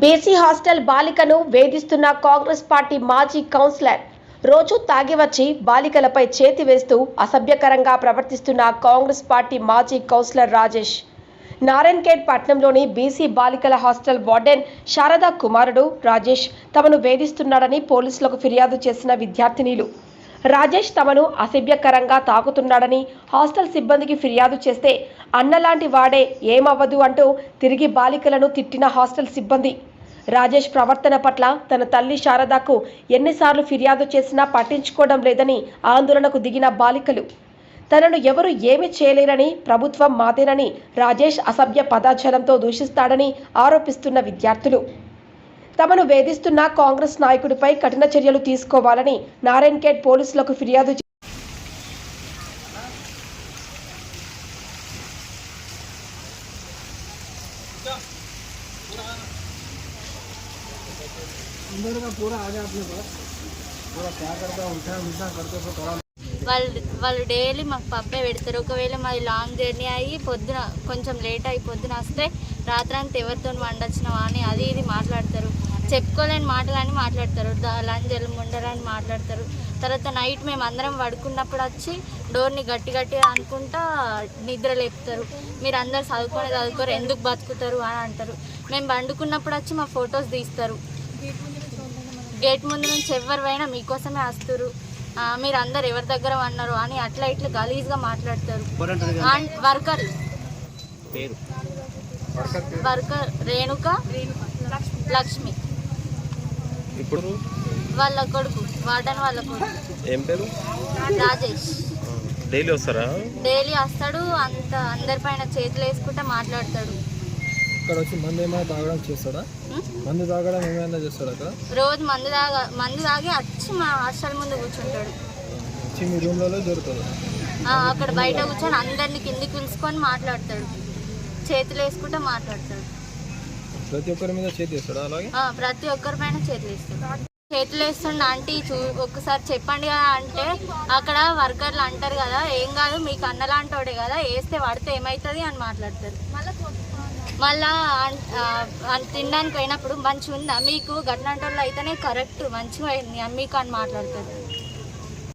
BC hostel బాలికను వేధిస్తున్న Congress party మాజీ కౌన్సిలర్. రోజు తాగి వచ్చి బాలికలపై చేతి వేస్తూ అసభ్యకరంగా ప్రవర్తిస్తున్న కాంగ్రెస్ పార్టీ మాజీ కౌన్సిలర్ రాజేష్. నారాయణఖేడ్ పట్నంలోని బీసీ బాలికల హాస్టల్ వార్డెన్ శారదా కుమారుడు రాజేష్ తమను వేధిస్తున్నాడని పోలీసులకు ఫిర్యాదు చేసిన విద్యార్థినీలు. రాజేష్ తమను అసభ్యకరంగా తాకుతున్నాడని హాస్టల్ సిబ్బందికి ఫిర్యాదు చేస్తే అన్నలాంటి వాడే ఏమవ్వదు అంటూ తిరిగి బాలికలను తిట్టిన హాస్టల్ సిబ్బంది. రాజేష్ ప్రవర్తన పట్ల తన తల్లి శారదకు ఎన్నిసార్లు ఫిర్యాదు చేసినా పట్టించుకోవడం లేదని ఆందోళనకు దిగిన బాలికలు. తనను ఎవరు ఏమి చేయలేరని ప్రభుత్వం మాదేనని రాజేష్ అసభ్య పదాచారంతో దూషిస్తాడని ఆరోపిస్తున్న విద్యార్థులు. తమను వేధిస్తున్న కాంగ్రెస్ నాయకుడిపై కఠిన చర్యలు తీసుకోవాలని నారాయణఖేడ్ పోలీసులకు ఫిర్యాదు చే- अंदर का पूरा आ गया अपने पास पूरा क्या करता उल्टा उल्टा करते तो थोड़ा వాళ్ళు వాళ్ళు డైలీ మాకు పప్పే పెడతారు. ఒకవేళ మాది లాంగ్ జర్నీ అయ్యి పొద్దున కొంచెం లేట్ అయ్యి పొద్దున వస్తే రాత్రంతా ఎవరితో వండొచ్చినావా అని అది ఇది మాట్లాడతారు. చెప్పుకోలేని మాటలని మాట్లాడతారు. ద- లంజలు ముండలని మాట్లాడతారు. తర్వాత నైట్ మేము అందరం పడుకున్నప్పుడు వచ్చి డోర్ని గట్టి గట్టిగా అనుకుంటా నిద్ర లేపుతారు. మీరు అందరు చదువుకొని చదువుకోరు ఎందుకు బతుకుతారు అని అంటారు. మేము పండుకున్నప్పుడు వచ్చి మా ఫొటోస్ తీస్తారు. గేట్ ముందు నుంచి ఎవరు పోయినా మీకోసమే వస్తారు. మీరు అందరు ఎవరి దగ్గర అన్నారు అని అట్లా ఇట్లా గలీజ్గా మాట్లాడతారు. And worker. Worker Renuka Lakshmi. ఇప్పుడు? వాళ్ళ కొడుకు వార్డన్ వాళ్ళ కొడుకు. ఏం పేరు? రాజేష్. డైలీ వస్తారా? డైలీ వస్తాడు అంత అందరిపైన చేతులు వేసుకుంటే మాట్లాడతాడు. ఇక్కడ వచ్చి మందు ఏమైనా తాగడం చేస్తాడా? మందు తాగడం ఏమైనా చేస్తాడా అక్కడ? రోజు మందు తాగా మందు తాగి వచ్చి మా హాస్టల్ ముందు కూర్చుంటాడు. వచ్చి మీ రూమ్లలో దొరుకుతుంది ఆ, అక్కడ బయట కూర్చొని అందరిని కిందికి పిలుచుకొని మాట్లాడతాడు. చేతులు వేసుకుంటే మాట్లాడతాడు. ప్రతి ఒక్కరి మీద చేతి వేస్తాడా అలాగే? ప్రతి ఒక్కరి పైన చేతులు వేస్తాడు. చేతులు వేస్తుండ ఆంటీ చూ ఒక్కసారి చెప్పండి కదా అంటే అక్కడ వర్కర్లు అంటారు కదా ఏం కాదు మీకు అన్నలాంటోడే కదా వేస్తే పడితే ఏమవుతుంది అని మాట్లాడతారు. మళ్ళా తినడానికి పోయినప్పుడు మంచిగా ఉందా మీకు గట్లాంటి వాళ్ళు అయితేనే కరెక్ట్ మంచిగా అయింది మీకు అని మాట్లాడతారు.